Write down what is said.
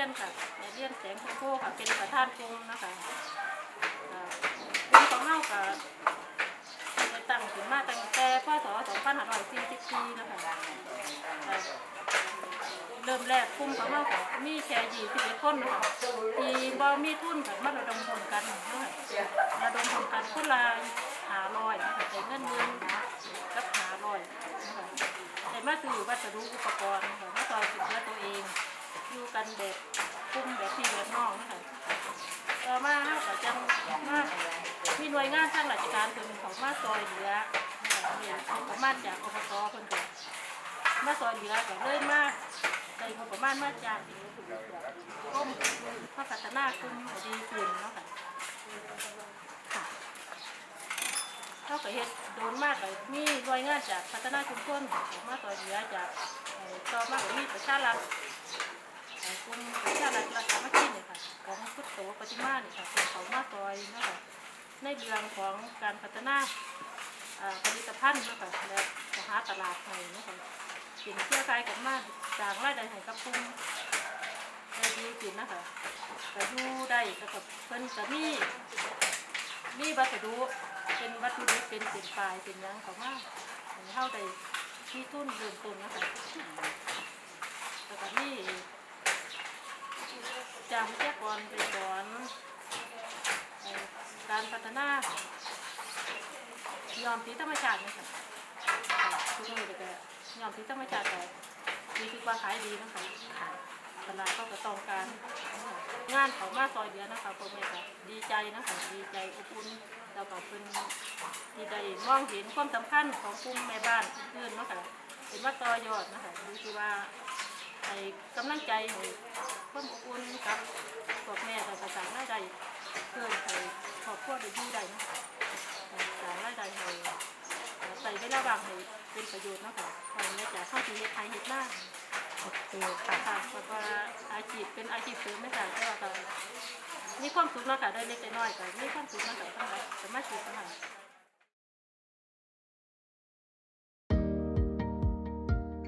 ียนค่ะแม่เลียนแสงโคโค่ค่ะเป็นประธานกลุ่มนะคะกลุ่มของเฮาก็ได้ตั้งขึ้นมาตั้งแต่พศ2544นะคะเริ่มแรกกลุ่มของเฮาก็มีแค่21คนนะคะที่บ่มีทุนค่ะมาระดมทุนกันนะคะระดมทุนกันคนละ500นะคะใช้เงินหมื่นกับ500นะคะได้มาซื้อวัสดุอุปกรณ์ค่ะมาต่อสินค้าตัวเอง กันแบบกลุ่มแบบพี่แบบน้องนะคะต่อมาเฮาก็จังมามีหน่วยงานทางราชการเพิ่นเขามาซอยเหลือนะคะเนี่ยงบประมาณจากอบตเพิ่นก็มาซอยเหลือก็เลยมาได้งบประมาณมาจากกรมพัฒนากลุ่มดีขึ้นเนาะค่ะเขาก็เฮ็ดโดนมากเลยมีหน่วยงานจากพัฒนาชุมชนเขามาซอเหลือจากต่อมากมีประชารัฐ เอ่อกลุ่มประชารัฐรัฐมาที่เนี่ยค่ะ ของพุทโธปฏิมาเนี่ยค่ะเป็นเขามาซอยนะคะในเรื่องของการพัฒนาอ่าผลิตภัณฑ์นะคะและหาตลาดให้เนะคะเป็นเครือข่ายกันมาสร้างรายได้ให้กับกลุ่มได้ดีขึ้นนะคะก็อยู่ได้ก็กับเพิ่นก็มีมีวัสดุเป็นวัตถุดิบเป็นเป็นปลายเป็นยังเขามาให้เฮาได้ที่ทุนเริ่มต้นนะคะแล้วก็มี จางวิทยากรไปสอนการพัฒนายอมสีธรรมชาตินะคะค่ะทุกคนเลยก็ยอมสีธรรมชาติแต่มีคือว่าขายดีนะคะค่ะตลาดเขาก็ต้องการงานเขามาซอยเดียวนะคะพวกแม่ก็ดีใจนะคะดีใจอบอุ่นแล้วก็เป็นที่ได้มองเห็นความสำคัญของกลุ่มแม่บ้านเพื่อนๆนะคะเป็นว่าต่อยอดนะคะดูคือว่า ให้กำลังใจให้ความอบอุ่นกับพวกแม่ก็จะสร้างรายได้เพิ่มให้ครอบครัวได้อยู่ได้เนาะคะสร้างรายได้ให้ใส่เวลาว่างให้เป็นประโยชน์เนาะค่ะเพราะเนี่จากข้าวที่เฮ็ดไทยเฮ็ดหน้าโอเคค่ะค่ะเพราะว่าอาชีพเป็นอาชีพเสริมไม่ค่ะแต่ว่าก็มีความสุขเนาะค่ะได้เล็กได้น้อยก็มีความสุขเนาะค่ะทั้งหลายสมาชิกทั้งหลาย